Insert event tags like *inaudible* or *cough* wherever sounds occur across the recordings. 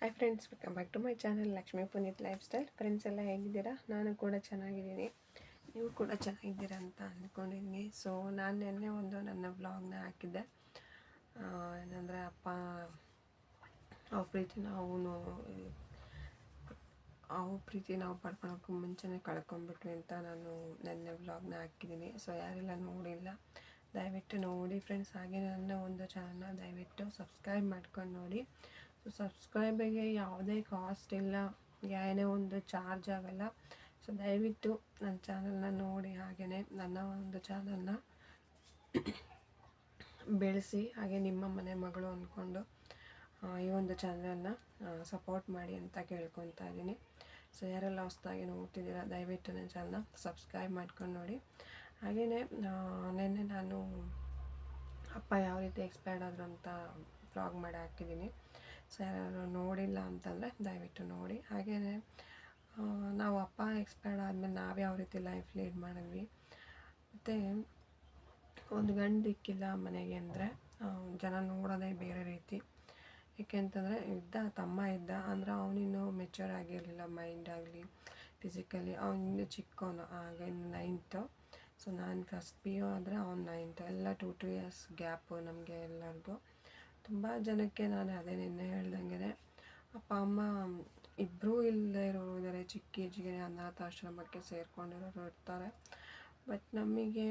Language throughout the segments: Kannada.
Hi friends welcome back to my channel Lakshmi Puneeth lifestyle friends ಎಲ್ಲ ಹೇಗಿದ್ದೀರಾ? ನಾನು ಕೂಡ ಚೆನ್ನಾಗಿದ್ದೀನಿ. ನೀವು ಕೂಡ ಚೆನ್ನಾಗಿದ್ದೀರಾ ಅಂತ ಅಂದ್ಕೊಂಡಿದ್ದೀನಿ. ಸೊ ನಾನು ನಿನ್ನೆ ಒಂದು ನನ್ನ ವ್ಲಾಗ್ನ ಹಾಕಿದ್ದೆ. ಏನಂದರೆ ಅಪ್ಪ, ಅವ್ರ ಪ್ರೀತಿ ನಾವು ಅವು ಪ್ರೀತಿ ನಾವು ಪಡ್ಕೊಳಕ್ಕೂ ಮುಂಚೆನೇ ಕಳ್ಕೊಂಡ್ಬಿಟ್ವಿ ಅಂತ ನಾನು ನೆನ್ನೆ ವ್ಲಾಗ್ನ ಹಾಕಿದ್ದೀನಿ. ಸೊ ಯಾರೆಲ್ಲ ನೋಡಿಲ್ಲ, ದಯವಿಟ್ಟು ನೋಡಿ ಫ್ರೆಂಡ್ಸ್ ಹಾಗೆ ನನ್ನ ಒಂದು ಚಾನಲ್ನ ದಯವಿಟ್ಟು ಸಬ್ಸ್ಕ್ರೈಬ್ ಮಾಡ್ಕೊಂಡು ನೋಡಿ. ಸಬ್ಸ್ಕ್ರೈಬಿಗೆ ಯಾವುದೇ ಕಾಸ್ಟ್ ಇಲ್ಲ, ಏನೇ ಒಂದು ಚಾರ್ಜ್ ಆಗಲ್ಲ. ಸೊ ದಯವಿಟ್ಟು ನನ್ನ ಚಾನಲ್ನ ನೋಡಿ ಹಾಗೆಯೇ ನನ್ನ ಒಂದು ಚಾನಲ್ನ ಬೆಳೆಸಿ, ಹಾಗೆ ನಿಮ್ಮ ಮನೆ ಮಗಳು ಅಂದ್ಕೊಂಡು ಈ ಒಂದು ಚಾನಲನ್ನು ಸಪೋರ್ಟ್ ಮಾಡಿ ಅಂತ ಕೇಳ್ಕೊತಾ ಇದ್ದೀನಿ. ಸೊ ಯಾರೆಲ್ಲ ಹೊಸ್ದಾಗಿ ನೋಡ್ತಿದ್ದೀರಾ, ದಯವಿಟ್ಟು ನನ್ನ ಚಾನಲ್ನ ಸಬ್ಸ್ಕ್ರೈಬ್ ಮಾಡ್ಕೊಂಡು ನೋಡಿ. ಹಾಗೆಯೇ ನಿನ್ನೆ ನಾನು ಅಪ್ಪ ಯಾವ ರೀತಿ ಎಕ್ಸ್ಪೈರ್ಡ್ ಆದರು ಅಂತ ಬ್ಲಾಗ್ ಮಾಡಿ ಹಾಕಿದ್ದೀನಿ. ಸೊ ಯಾರು ನೋಡಿಲ್ಲ ಅಂತಂದರೆ ದಯವಿಟ್ಟು ನೋಡಿ. ಹಾಗೆಯೇ ನಾವು ಅಪ್ಪ ಎಕ್ಸ್ಪೈರ್ಡ್ ಆದಮೇಲೆ ನಾವು ಯಾವ ರೀತಿ ಲೈಫ್ ಲೀಡ್ ಮಾಡಿದ್ವಿ. ಮತ್ತು ಒಂದು ಗಂಡು ದಿಕ್ಕಿಲ್ಲ ಮನೆಗೆ ಅಂದರೆ ಜನ ನೋಡೋದೇ ಬೇರೆ ರೀತಿ. ಏಕೆಂತಂದರೆ ಇದ್ದ ತಮ್ಮ ಇದ್ದ, ಅಂದರೆ ಅವನಿನ್ನು ಮೆಚ್ಯೂರ್ ಆಗಿರಲಿಲ್ಲ ಮೈಂಡ್ ಆಗಲಿ ಫಿಸಿಕಲಿ ಅವನಿಂದ ಚಿಕ್ಕವನು ಆಗ ಇನ್ನು ನೈನ್ತು ಸೊ ನಾನು ಫಸ್ಟ್ ಪಿ ಯು ಆದರೆ ಅವ್ನು ನೈನ್ತು ಎಲ್ಲ ಟು ಟು ಇಯರ್ಸ್ ಗ್ಯಾಪು ನಮಗೆ ಎಲ್ಲರಿಗೂ. ತುಂಬ ಜನಕ್ಕೆ ನಾನು ಅದೇ ನಿನ್ನೆ ಹೇಳ್ದಂಗೆ ಅಪ್ಪ, ಅಮ್ಮ ಇಬ್ಬರೂ ಇಲ್ಲದೇ ಇರೋರು ಇದ್ದಾರೆ ಚಿಕ್ಕ ಏಜಿಗೆ ಅನಾಥಾಶ್ರಮಕ್ಕೆ ಸೇರಿಕೊಂಡಿರೋರು ಇರ್ತಾರೆ. ಬಟ್ ನಮಗೆ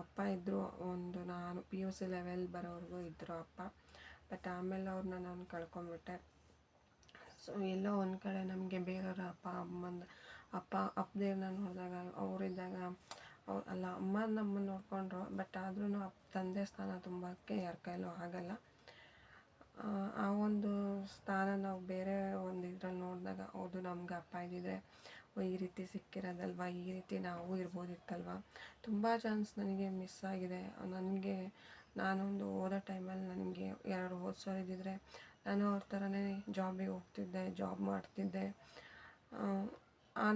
ಅಪ್ಪ ಇದ್ದರು ಒಂದು ನಾನು ಪಿ ಯು ಸಿ ಲೆವೆಲ್ ಬರೋವರೆಗೂ ಇದ್ದರು ಅಪ್ಪ. ಬಟ್ ಆಮೇಲೆ ಅವ್ರನ್ನ ನಾನು ಕಳ್ಕೊಂಬಿಟ್ಟೆ. ಸೊ ಎಲ್ಲೋ ಒಂದು ಕಡೆ ನಮಗೆ ಬೇರೆಯವ್ರ ಅಪ್ಪ ಅಮ್ಮನ ಅಪ್ಪ, ಅಪ್ಪದೇವ್ರನ್ನ ನೋಡಿದಾಗ, ಅವರಿದ್ದಾಗ ಅವ್ರು, ಅಲ್ಲ ಅಮ್ಮ ನಮ್ಮನ್ನು ನೋಡಿಕೊಂಡ್ರು. ಬಟ್ ಆದ್ರೂ ಅಪ್ಪ ತಂದೆ ಸ್ಥಾನ ತುಂಬಕ್ಕೆ ಯಾರ ಕೈಲೂ ಆಗಲ್ಲ. ಆ, ಒಂದು ಸ್ಥಾನ ನಾವು ಬೇರೆ ಒಂದು ಇದ್ರಲ್ಲಿ ನೋಡಿದಾಗ ಹೌದು ನಮ್ಗೆ ಅಪ್ಪ ಇದ್ದಿದ್ರೆ ಈ ರೀತಿ ಸಿಕ್ಕಿರೋದಲ್ವ? ಈ ರೀತಿ ನಾವು ಇರ್ಬೋದಿತ್ತಲ್ವ? ತುಂಬ ಚಾನ್ಸ್ ನನಗೆ ಮಿಸ್ ಆಗಿದೆ. ನನಗೆ ನಾನೊಂದು ಓದೋ ಟೈಮಲ್ಲಿ ನನಗೆ ಎರಡು ಓದಿಸೋರು ಇದ್ದಿದ್ರೆ ನಾನು ಅವ್ರ ಥರನೇ ಜಾಬಿಗೆ ಹೋಗ್ತಿದ್ದೆ ಜಾಬ್ ಮಾಡ್ತಿದ್ದೆ.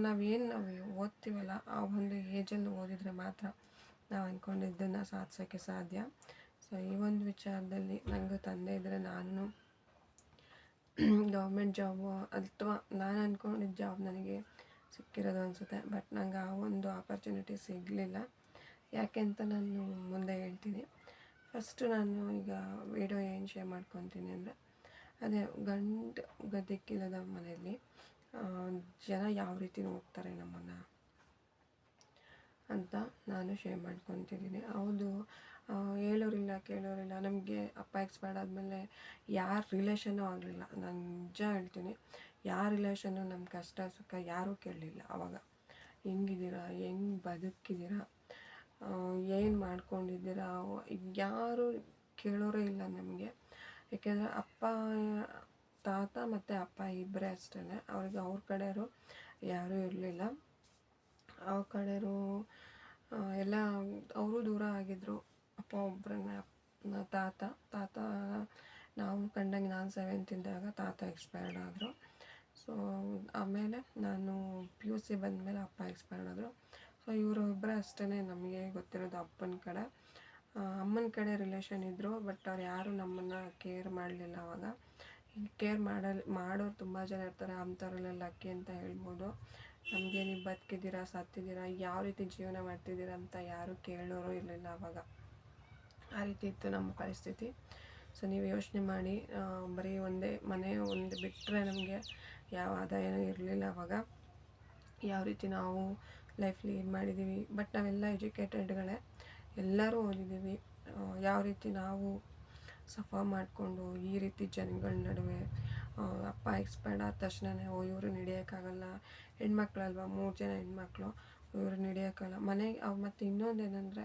ನಾವೇನು ನಾವು ಓದ್ತೀವಲ್ಲ ಆ ಒಂದು ಏಜಲ್ಲಿ ಓದಿದರೆ ಮಾತ್ರ ನಾವು ಅಂದ್ಕೊಂಡಿದ್ದನ್ನು ಸಾಧಿಸೋಕ್ಕೆ ಸಾಧ್ಯ. ಸೊ ಈ ಒಂದು ವಿಚಾರದಲ್ಲಿ ನನಗೆ ತಂದೆ ಇದ್ದರೆ ನಾನು ಗೌರ್ಮೆಂಟ್ ಜಾಬು ಅಥವಾ ನಾನು ಅಂದ್ಕೊಂಡಿದ್ದ ಜಾಬ್ ನನಗೆ ಸಿಕ್ಕಿರೋದು ಅನಿಸುತ್ತೆ. ಬಟ್ ನಂಗೆ ಆ ಒಂದು ಆಪರ್ಚುನಿಟಿ ಸಿಗಲಿಲ್ಲ. ಯಾಕೆ ಅಂತ ನಾನು ಮುಂದೆ ಹೇಳ್ತೀನಿ. ಫಸ್ಟು ನಾನು ಈಗ ವಿಡಿಯೋ ಏನು ಶೇರ್ ಮಾಡ್ಕೊತೀನಿ ಅಂದರೆ, ಅದೇ ಗಂಡು ಗದ್ದಕ್ಕಿಲ್ಲದ ಮನೆಯಲ್ಲಿ ಜನ ಯಾವ ರೀತಿ ನೋಡ್ತಾರೆ ನಮ್ಮನ್ನು? ಅಂತ ನಾನು ಶೇರ್ ಮಾಡ್ಕೊತಿದ್ದೀನಿ. ಹೌದು ಹೇಳೋರಿಲ್ಲ, ಕೇಳೋರಿಲ್ಲ, ನಮಗೆ ಅಪ್ಪ ಎಕ್ಸ್ಪೈರ್ಡ್ ಆದಮೇಲೆ ಯಾರ ರಿಲೇಷನ್ನೂ ಆಗಲಿಲ್ಲ. ನಾನು ನಿಜ ಹೇಳ್ತೀನಿ, ಯಾರ ರಿಲೇಷನ್ನು ನಮ್ಮ ಕಷ್ಟ, ಸುಖ ಯಾರೂ ಕೇಳಲಿಲ್ಲ ಆವಾಗ ಹೆಂಗಿದ್ದೀರಾ, ಹೆಂಗೆ ಬದುಕಿದ್ದೀರಾ ಏನು ಮಾಡ್ಕೊಂಡಿದ್ದೀರಾ ಯಾರು ಕೇಳೋರೇ ಇಲ್ಲ ನಮಗೆ. ಏಕೆಂದರೆ ಅಪ್ಪ, ತಾತ ಮತ್ತು ಅಪ್ಪ ಇಬ್ಬರೇ ಅಷ್ಟೇ ಅವ್ರಿಗೆ ಅವ್ರ ಕಡೆಯವರು ಯಾರೂ ಇರಲಿಲ್ಲ. ಅವ್ರ ಕಡೆಯವರು ಎಲ್ಲ ಅವರು ದೂರ ಆಗಿದ್ದರು ಅಪ್ಪ ಒಬ್ಬರನ್ನ ತಾತ ತಾತ ನಾವು ಕಂಡಂಗೆ ನಾನು ಸೆವೆಂತ್ ಇದ್ದಾಗ ತಾತ ಎಕ್ಸ್ಪೈರ್ಡ್ ಆದರು. ಸೊ ಆಮೇಲೆ ನಾನು ಪಿ ಯು ಸಿ ಬಂದಮೇಲೆ ಅಪ್ಪ ಎಕ್ಸ್ಪೈರ್ಡ್ ಆದರು. ಸೊ ಇವರು ಇಬ್ಬರೇ ಅಷ್ಟೇ ನಮಗೆ ಗೊತ್ತಿರೋದು ಅಪ್ಪನ ಕಡೆ. ಅಮ್ಮನ ಕಡೆ ರಿಲೇಷನ್ ಇದ್ದರು ಬಟ್ ಅವ್ರು ಯಾರೂ ನಮ್ಮನ್ನು ಕೇರ್ ಮಾಡಲಿಲ್ಲ ಅವಾಗ. ಕೇರ್ ಮಾಡಲ್, ಮಾಡೋರು ತುಂಬ ಜನ ಇರ್ತಾರೆ, ಅಂಥವ್ರಲ್ಲೆಲ್ಲ ಅಕ್ಕಿ ಅಂತ ಹೇಳ್ಬೋದು. ನಮಗೆ ನೀವು ಬದುಕಿದ್ದೀರಾ, ಸತ್ತಿದ್ದೀರಾ, ಯಾವ ರೀತಿ ಜೀವನ ಮಾಡ್ತಿದ್ದೀರಾ ಅಂತ ಯಾರೂ ಕೇಳೋರು ಇರಲಿಲ್ಲ ಅವಾಗ. ಆ ರೀತಿ ಇತ್ತು ನಮ್ಮ ಪರಿಸ್ಥಿತಿ. ಸೊ ನೀವು ಯೋಚನೆ ಮಾಡಿ ಬರೀ ಒಂದೇ ಮನೆ ಒಂದು ಬಿಟ್ಟರೆ ನಮಗೆ ಯಾವ ಆದಾಯನೂ ಇರಲಿಲ್ಲ ಅವಾಗ. ಯಾವ ರೀತಿ ನಾವು ಲೈಫ್ ಲೀಡ್ ಮಾಡಿದ್ದೀವಿ ಬಟ್ ನಾವೆಲ್ಲ ಎಜುಕೇಟೆಡ್ಗಳೇ ಎಲ್ಲರೂ ಓದಿದ್ದೀವಿ ಯಾವ ರೀತಿ ನಾವು ಸಫರ್ ಮಾಡಿಕೊಂಡು ಈ ರೀತಿ ಜನಗಳ ನಡುವೆ ಅಪ್ಪ ಎಕ್ಸ್ಪೈರ್ಡ್ ಆದ ತಕ್ಷಣವೇ ಓ ಇವರು ನಡೆಯೋಕ್ಕಾಗಲ್ಲ ಹೆಣ್ಮಕ್ಳಲ್ವ? ಮೂರು ಜನ ಹೆಣ್ಮಕ್ಳು. ಇವರು ನಡೆಯೋಕ್ಕಲ್ಲ ಮನೆಗೆ, ಅವು ಮತ್ತು ಇನ್ನೊಂದು ಏನಂದರೆ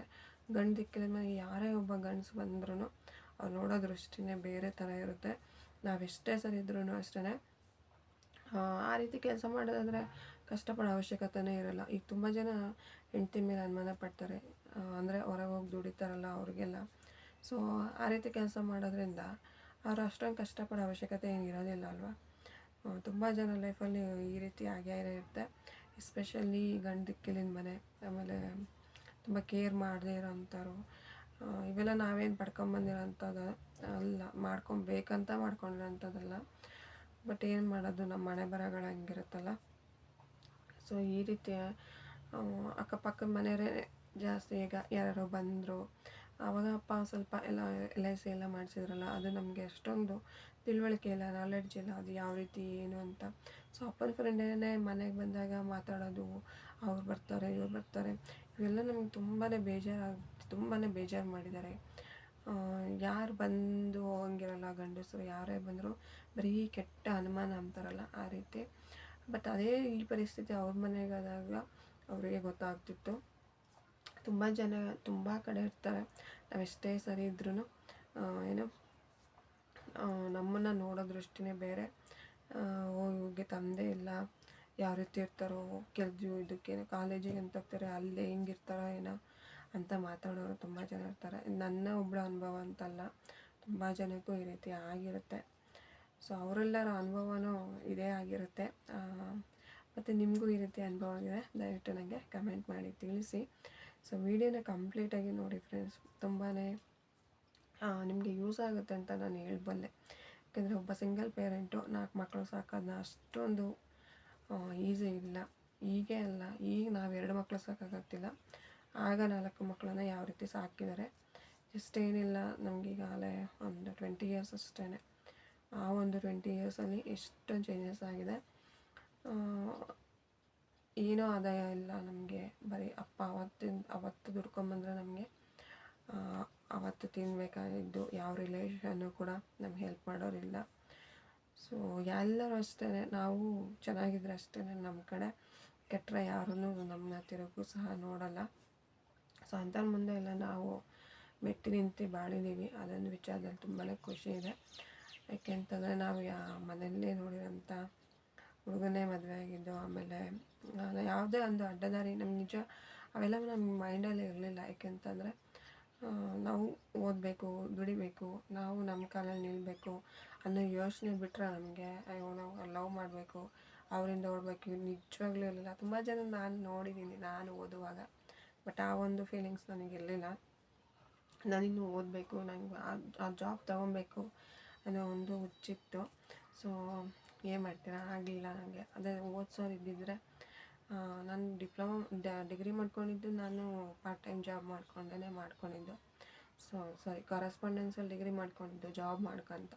ಗಂಡು ದಿಕ್ಕಿಲ್ಲ ಮನೆಗೆ ಯಾರೇ ಒಬ್ಬ ಗಂಡಸು ಬಂದ್ರೂ ಅವ್ರು ನೋಡೋ ದೃಷ್ಟಿನೇ ಬೇರೆ ಥರ ಇರುತ್ತೆ. ನಾವೆಷ್ಟೇ ಸರಿ ಇದ್ರೂ ಅಷ್ಟೇ ಆ ರೀತಿ ಕೆಲಸ ಮಾಡೋದಾದರೆ ಕಷ್ಟಪಡೋ ಅವಶ್ಯಕತೆನೇ ಇರೋಲ್ಲ. ಈಗ ತುಂಬ ಜನ ಹೆಂಡತಿ ಮೇಲೆ ಅನುಮಾನ ಪಡ್ತಾರೆ. ಅಂದರೆ ಹೊರಗೆ ಹೋಗಿ ದುಡಿತಾರಲ್ಲ ಅವ್ರಿಗೆಲ್ಲ. ಸೊ ಆ ರೀತಿ ಕೆಲಸ ಮಾಡೋದ್ರಿಂದ ಅವ್ರು ಅಷ್ಟೊಂದು ಕಷ್ಟಪಡೋ ಅವಶ್ಯಕತೆ ಏನು ಇರೋದಿಲ್ಲ ಅಲ್ವಾ? ತುಂಬ ಜನ ಲೈಫಲ್ಲಿ ಈ ರೀತಿ ಆಗೇ ಇರುತ್ತೆ. ಎಸ್ಪೆಷಲಿ ಗಂಡ ದಿಕ್ಕಿಲಿನ ಮನೆ ಆಮೇಲೆ ತುಂಬ ಕೇರ್ ಮಾಡದೇ ಇರೋಂಥವ್ರು. ಇವೆಲ್ಲ ನಾವೇನು ಪಡ್ಕೊಂಬಂದಿರೋಂಥದ್ದು ಅಲ್ಲ. ಮಾಡ್ಕೊಬೇಕಂತ ಮಾಡ್ಕೊಂಡಿರೋಂಥದ್ದಲ್ಲ. ಬಟ್ ಏನು ಮಾಡೋದು? ನಮ್ಮ ಮನೆ ಬರಗಳು ಹಂಗಿರುತ್ತಲ್ಲ. ಸೊ ಈ ರೀತಿಯ ಅಕ್ಕಪಕ್ಕದ ಮನೆಯವರೇ ಜಾಸ್ತಿ ಈಗ ಯಾರು ಬಂದರು ಆವಾಗ ಅಪ್ಪ ಸ್ವಲ್ಪ ಎಲ್ಲ ಎಲ್ ಐ ಸಿ ಎಲ್ಲ ಮಾಡಿಸಿದ್ರಲ್ಲ, ಅದು ನಮಗೆ ಅಷ್ಟೊಂದು ತಿಳುವಳಿಕೆ ಇಲ್ಲ ನಾಲೆಡ್ಜ್ ಇಲ್ಲ, ಅದು ಯಾವ ರೀತಿ, ಏನು ಅಂತ. ಸೊ ಅಪ್ಪನ ಫ್ರೆಂಡೇ ಮನೆಗೆ ಬಂದಾಗ ಮಾತಾಡೋದು, ಅವ್ರು ಬರ್ತಾರೆ, ಇವ್ರು ಬರ್ತಾರೆ, ಇವೆಲ್ಲ ನಮ್ಗೆ ತುಂಬಾ ಬೇಜಾರಾಗಿ ತುಂಬಾ ಬೇಜಾರು ಮಾಡಿದ್ದಾರೆ. ಯಾರು ಬಂದು ಹೋಗಂಗಿರಲ್ಲ, ಗಂಡಸರು ಯಾರೇ ಬಂದರೂ ಬರೀ ಕೆಟ್ಟ ಅನುಮಾನ ಅಂತಾರಲ್ಲ, ಆ ರೀತಿ. ಬಟ್ ಅದೇ ಈ ಪರಿಸ್ಥಿತಿ ಅವ್ರ ಮನೆಗಾದಾಗ ಅವರಿಗೆ ಗೊತ್ತಾಗ್ತಿತ್ತು. ತುಂಬ ಜನ ತುಂಬ ಕಡೆ ಇರ್ತಾರೆ. ನಾವೆಷ್ಟೇ ಸರಿ ಇದ್ರೂ ಏನು ನಮ್ಮನ್ನು ನೋಡೋ ದೃಷ್ಟಿನೇ ಬೇರೆ. ಹೋಗಿ ತಂದೆ ಇಲ್ಲ, ಯಾವ ರೀತಿ ಇರ್ತಾರೋ ಕೆಲ್ಸು ಇದಕ್ಕೆ ಕಾಲೇಜಿಗೆ ಅಂತ ಹೋಗ್ತಾರೆ ಅಲ್ಲೇ ಹೆಂಗಿರ್ತಾರೋ ಏನೋ ಅಂತ ಮಾತಾಡೋರು ತುಂಬ ಜನ ಇರ್ತಾರೆ. ನನ್ನ ಒಬ್ಬಳ ಅನುಭವ ಅಂತಲ್ಲ, ತುಂಬ ಜನಕ್ಕೂ ಈ ರೀತಿ ಆಗಿರುತ್ತೆ. ಸೊ ಅವರೆಲ್ಲರ ಅನುಭವನೂ ಇದೇ ಆಗಿರುತ್ತೆ. ಮತ್ತು ನಿಮಗೂ ಈ ರೀತಿ ಅನುಭವ ಆಗಿದೆ, ದಯವಿಟ್ಟು ನನಗೆ ಕಮೆಂಟ್ ಮಾಡಿ ತಿಳಿಸಿ. ಸೊ ವಿಡಿಯೋನ ಕಂಪ್ಲೀಟಾಗಿ ನೋಡಿ ಫ್ರೆಂಡ್ಸ್ ತುಂಬಾ ನಿಮಗೆ ಯೂಸ್ ಆಗುತ್ತೆ ಅಂತ ನಾನು ಹೇಳಬಲ್ಲೆ. ಯಾಕೆಂದರೆ ಒಬ್ಬ ಸಿಂಗಲ್ ಪೇರೆಂಟು ನಾಲ್ಕು ಮಕ್ಕಳು ಸಾಕೋದನ್ನ ಅಷ್ಟೊಂದು ಈಸಿ ಇಲ್ಲ. ಹೀಗೆ ಅಲ್ಲ. ಈಗ ನಾವು ಎರಡು ಮಕ್ಕಳು ಸಾಕಾಗತ್ತಿಲ್ಲ. ಆಗ ನಾಲ್ಕು ಮಕ್ಕಳನ್ನ ಯಾವ ರೀತಿ ಸಾಕಿದ್ದಾರೆ ಏನಿಲ್ಲ. ನಮಗೀಗಾಗಲೇ ಒಂದು ಟ್ವೆಂಟಿ ಇಯರ್ಸ್ ಅಷ್ಟೇ ಆ ಒಂದು ಟ್ವೆಂಟಿ ಇಯರ್ಸಲ್ಲಿ ಎಷ್ಟೊಂದು ಚೇಂಜಸ್ ಆಗಿದೆ. ಏನೂ ಆದಾಯ ಇಲ್ಲ ನಮಗೆ. ಬರೀ ಅಪ್ಪ ಅವತ್ತಿನ, ಅವತ್ತು ದುಡ್ಕೊಂಬಂದ್ರೆ ನಮಗೆ ಅವತ್ತು ತಿನ್ಬೇಕಾಗಿದ್ದು ಯಾವ ರಿಲೇಷನ್ನು ಕೂಡ ನಮ್ಗೆ ಹೆಲ್ಪ್ ಮಾಡೋರಿಲ್ಲ. ಸೊ ಎಲ್ಲರೂ ಅಷ್ಟೇ ನಾವು ಚೆನ್ನಾಗಿದ್ರೆ ಅಷ್ಟೇ ನಮ್ಮ ಕಡೆ. ಕೆಟ್ಟರೆ ಯಾರೂ ನಮ್ಮನ್ನ ತಿರುಗೂ ಸಹ ನೋಡಲ್ಲ. ಸೊ ಅಂಥವ್ರ ಮುಂದೆ ಎಲ್ಲ ನಾವು ಮೆಟ್ಟಿ ನಿಂತು ಬಾಳಿದ್ದೀವಿ. ಅದೊಂದು ವಿಚಾರದಲ್ಲಿ ತುಂಬಾ ಖುಷಿ ಇದೆ. ಯಾಕೆಂತಂದರೆ ನಾವು ಯಾ ಮನೆಯಲ್ಲೇ ನೋಡಿರೋಂಥ ಹುಡುಗನೇ ಮದುವೆ ಆಗಿದ್ದು ಆಮೇಲೆ ಯಾವುದೇ ಒಂದು ಅಡ್ಡದಾರಿ ನಮ್ಗೆ ನಿಜ ಅವೆಲ್ಲ ನಮ್ಮ ಮೈಂಡಲ್ಲಿ ಇರಲಿಲ್ಲ. ಯಾಕೆಂತಂದರೆ ನಾವು ಓದಬೇಕು, ದುಡಿಬೇಕು, ನಾವು ನಮ್ಮ ಕಾಲಲ್ಲಿ ನಿಲ್ಲಬೇಕು ಅನ್ನೋ ಯೋಚನೆ ಬಿಟ್ಟರೆ ನಮಗೆ, ಅಯ್ಯೋ, ನಾವು ಲವ್ ಮಾಡಬೇಕು, ಅವರಿಂದ ಓಡಬೇಕು ನಿಜವಾಗ್ಲೂ ಇರಲಿಲ್ಲ. ತುಂಬ ಜನ ನಾನು ನೋಡಿದ್ದೀನಿ ನಾನು ಓದುವಾಗ. ಬಟ್ ಆ ಒಂದು ಫೀಲಿಂಗ್ಸ್ ನನಗೆ ಇರಲಿಲ್ಲ. ನಾನಿನ್ನು ಓದಬೇಕು ನನಗೆ ಆ ಜಾಬ್ ತೊಗೊಬೇಕು ಅನ್ನೋ ಒಂದು ಹುಚ್ಚಿತ್ತು. ಸೊ ಏನು ಮಾಡ್ತೀರಾ? ಆಗಲಿಲ್ಲ ನನಗೆ ಅದೇ ಓದಿಸೋರು ಇದ್ದಿದ್ದರೆ ನಾನು ಡಿಪ್ಲೊಮೊ ಡಿಗ್ರಿ ಮಾಡ್ಕೊಂಡಿದ್ದು ನಾನು ಪಾರ್ಟ್ ಟೈಮ್ ಜಾಬ್ ಮಾಡ್ಕೊಂಡೇ ಮಾಡ್ಕೊಂಡಿದ್ದು. ಸೊ ಸಾರಿ ಕರೆಸ್ಪಾಂಡೆನ್ಸಲ್ಲಿ ಡಿಗ್ರಿ ಮಾಡ್ಕೊಂಡಿದ್ದು ಜಾಬ್ ಮಾಡ್ಕೊಂತ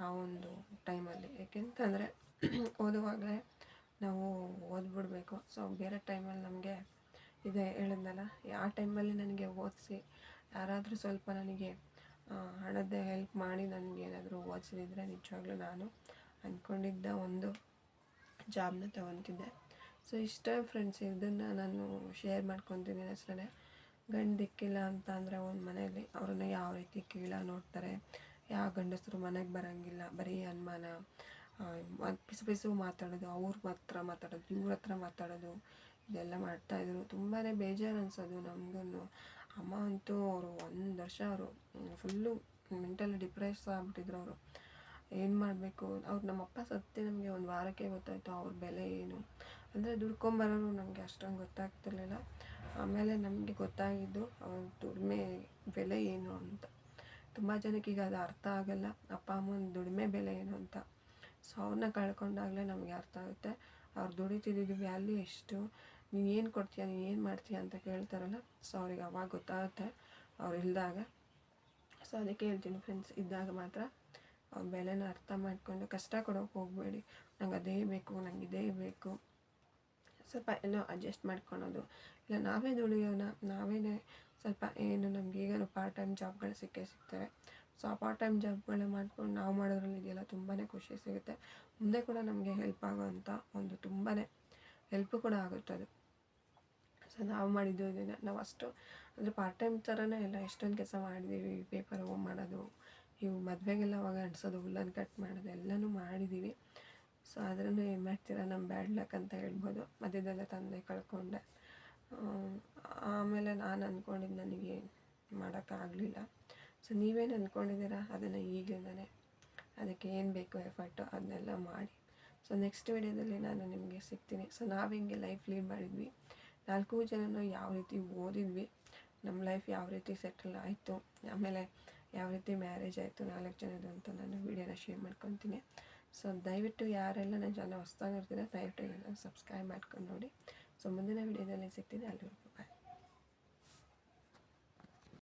ಆ ಒಂದು ಟೈಮಲ್ಲಿ ಏಕೆಂತಂದರೆ, *clears throat* ಓದುವಾಗಲೇ ನಾವು ಓದ್ಬಿಡ್ಬೇಕು. ಸೊ ಬೇರೆ ಟೈಮಲ್ಲಿ ನಮಗೆ ಇದೆ ಹೇಳಿದ್ನಲ್ಲ, ಆ ಟೈಮಲ್ಲಿ ನನಗೆ ಓದಿಸಿ, ಯಾರಾದರೂ ಸ್ವಲ್ಪ ನನಗೆ ಹಣದ ಹೆಲ್ಪ್ ಮಾಡಿ ನನಗೆ ಏನಾದರೂ ಓದಿಸಿದ್ರೆ ನಿಜವಾಗ್ಲೂ ನಾನು ಅಂದ್ಕೊಂಡಿದ್ದ ಒಂದು ಜಾಬ್ನ ತೊಗೊತಿದ್ದೆ. ಸೊ ಇಷ್ಟ ಫ್ರೆಂಡ್ಸ್ ಇದನ್ನು ನಾನು ಶೇರ್ ಮಾಡ್ಕೊತಿದ್ದೀನಿ ಅಷ್ಟೇ ಗಂಡು ದಿಕ್ಕಿಲ್ಲ ಅಂತ ಅಂದರೆ ಒಂದು ಮನೆಯಲ್ಲಿ ಅವ್ರನ್ನ ಯಾವ ರೀತಿ ಕೀಳ ನೋಡ್ತಾರೆ, ಯಾವ ಗಂಡಸರು ಮನೆಗೆ ಬರೋಂಗಿಲ್ಲ, ಬರೀ ಅನುಮಾನ ಪಿಸು ಪಿಸು ಮಾತಾಡೋದು, ಅವ್ರ ಹತ್ರ ಮಾತಾಡೋದು, ಇವ್ರ ಹತ್ರ ಮಾತಾಡೋದು, ಇದೆಲ್ಲ ಮಾಡ್ತಾಯಿದ್ರು ತುಂಬಾ ಬೇಜಾರು ಅನ್ಸೋದು ನಮಗೂ ಅಮ್ಮ ಅಂತೂ ಅವರು ಒಂದು ವರ್ಷ ಅವರು ಫುಲ್ಲು ಮೆಂಟಲಿ ಡಿಪ್ರೆಸ್ ಆಗಿಬಿಟ್ಟಿದ್ರು ಅವರು. ಏನು ಮಾಡಬೇಕು? ಅವ್ರು ನಮ್ಮಪ್ಪ ಸತ್ತೆ ನಮಗೆ ಒಂದು ವಾರಕ್ಕೆ ಗೊತ್ತಾಯಿತು ಅವ್ರ ಬೆಲೆ ಏನು. ಅಂದರೆ ದುಡ್ಕೊಂಬರೋರು ನಮಗೆ ಅಷ್ಟೊಂದು ಗೊತ್ತಾಗ್ತಿರ್ಲಿಲ್ಲ. ಆಮೇಲೆ ನಮಗೆ ಗೊತ್ತಾಗಿದ್ದು ಅವ್ರ ದುಡಿಮೆ ಬೆಲೆ ಏನು ಅಂತ. ತುಂಬ ಜನಕ್ಕೆ ಈಗ ಅದು ಅರ್ಥ ಆಗಲ್ಲ. ಅಪ್ಪ, ಅಮ್ಮನ ದುಡಿಮೆ ಬೆಲೆ ಏನು ಅಂತ. ಸೊ ಅವ್ರನ್ನ ಕಳ್ಕೊಂಡಾಗಲೇ ನಮಗೆ ಅರ್ಥ ಆಗುತ್ತೆ. ಅವ್ರು ದುಡಿತಿದ್ದು ವ್ಯಾಲ್ಯೂ ಎಷ್ಟು? ನೀನು ಏನು ಕೊಡ್ತೀಯ? ನೀನು ಏನು ಮಾಡ್ತೀಯ ಅಂತ ಕೇಳ್ತಾರಲ್ಲ? ಸೊ ಅವ್ರಿಗೆ ಅವಾಗ ಗೊತ್ತಾಗುತ್ತೆ. ಅವ್ರು ಇಲ್ದಾಗ. ಸೊ ಅದಕ್ಕೆ ಹೇಳ್ತೀನಿ ಫ್ರೆಂಡ್ಸ್ ಇದ್ದಾಗ ಮಾತ್ರ ಬೆಲೆನ ಅರ್ಥ ಮಾಡಿಕೊಂಡು ಕಷ್ಟ ಕೊಡೋಕೆ ಹೋಗಬೇಡಿ. ನಂಗೆ ಅದೇ ಬೇಕು, ನಂಗೆ ಇದೇ ಬೇಕು. ಸ್ವಲ್ಪ ಏನೋ ಅಡ್ಜಸ್ಟ್ ಮಾಡ್ಕೊಳೋದು. ಇಲ್ಲ, ನಾವೇ ದುಡಿಯೋಣ ನಾವೇ ಸ್ವಲ್ಪ ಏನು ನಮ್ಗೆ ಈಗಲೂ ಪಾರ್ಟ್ ಟೈಮ್ ಜಾಬ್ಗಳು ಸಿಕ್ಕೇ ಸಿಗ್ತವೆ. ಸೊ ಆ ಪಾರ್ಟ್ ಟೈಮ್ ಜಾಬ್ಗಳನ್ನ ಮಾಡ್ಕೊಂಡು ನಾವು ಮಾಡೋದ್ರಲ್ಲಿ ಇದೆಯಲ್ಲ ತುಂಬಾ ಖುಷಿ ಸಿಗುತ್ತೆ. ಮುಂದೆ ಕೂಡ ನಮಗೆ ಹೆಲ್ಪ್ ಆಗೋವಂಥ ಒಂದು ತುಂಬಾ ಹೆಲ್ಪ್ ಕೂಡ ಆಗುತ್ತೆ ಅದು. ಸೊ ನಾವು ಮಾಡಿದ್ದು ಇದನ್ನು. ನಾವು ಅಷ್ಟು ಅಂದರೆ ಪಾರ್ಟ್ ಟೈಮ್ ಥರನೇ ಎಲ್ಲ ಎಷ್ಟೊಂದು ಕೆಲಸ ಮಾಡಿದ್ದೀವಿ ಪೇಪರ್ ಹೋಮ್ ಮಾಡೋದು. ಇವು ಮದುವೆಗೆಲ್ಲ ಅವಾಗ ಅಂಟಿಸೋದು ಉಲ್ಲನ್ ಕಟ್ ಮಾಡೋದು, ಎಲ್ಲನೂ ಮಾಡಿದ್ದೀವಿ ಸೊ ಆದ್ರೂ ಏನು ಮಾಡ್ತೀರಾ ನಮ್ಮ ಬ್ಯಾಡ್ ಲಕ್ ಅಂತ ಹೇಳ್ಬೋದು. ಮಧ್ಯದಲ್ಲೇ ತಂದೆ ಕಳ್ಕೊಂಡೆ. ಆಮೇಲೆ ನಾನು ಅಂದ್ಕೊಂಡಿದ್ದು ನನಗೆ ಮಾಡೋಕ್ಕಾಗಲಿಲ್ಲ ಸೊ ನೀವೇನು ಅಂದ್ಕೊಂಡಿದ್ದೀರಾ ಅದನ್ನು ಈಗಲಿಂದನೇ ಅದಕ್ಕೆ ಏನು ಬೇಕು ಎಫರ್ಟು ಅದನ್ನೆಲ್ಲ ಮಾಡಿ. ಸೊ ನೆಕ್ಸ್ಟ್ ವಿಡಿಯೋದಲ್ಲಿ ನಾನು ನಿಮಗೆ ಸಿಗ್ತೀನಿ. ಸೊ ನಾವು ಹಿಂಗೆ ಲೈಫ್ ಲೀಡ್ ಮಾಡಿದ್ವಿ. ನಾಲ್ಕು ಜನನೂ ಯಾವ ರೀತಿ ಓದಿದ್ವಿ ನಮ್ಮ ಲೈಫ್ ಯಾವ ರೀತಿ ಸೆಟಲ್ ಆಯಿತು, ಆಮೇಲೆ ಯಾವ ರೀತಿ ಮ್ಯಾರೇಜ್ ಆಯಿತು ನಾಲ್ಕು ಜನದ್ದು ಅಂತ ನಾನು ವೀಡಿಯೋನ ಶೇರ್ ಮಾಡ್ಕೊತೀನಿ. ಸೊ ದಯವಿಟ್ಟು ಯಾರೆಲ್ಲ ನನ್ನ ಚಾನಲ್ ಹೊಸ್ದಾಗಿರ್ತೀರ ದಯವಿಟ್ಟು ಸಬ್ಸ್ಕ್ರೈಬ್ ಮಾಡ್ಕೊಂಡು ನೋಡಿ. ಸೊ ಮುಂದಿನ ವಿಡಿಯೋದಲ್ಲಿ ಸಿಗ್ತೀನಿ. ಅಲ್ಲಿ ಬಾಯ್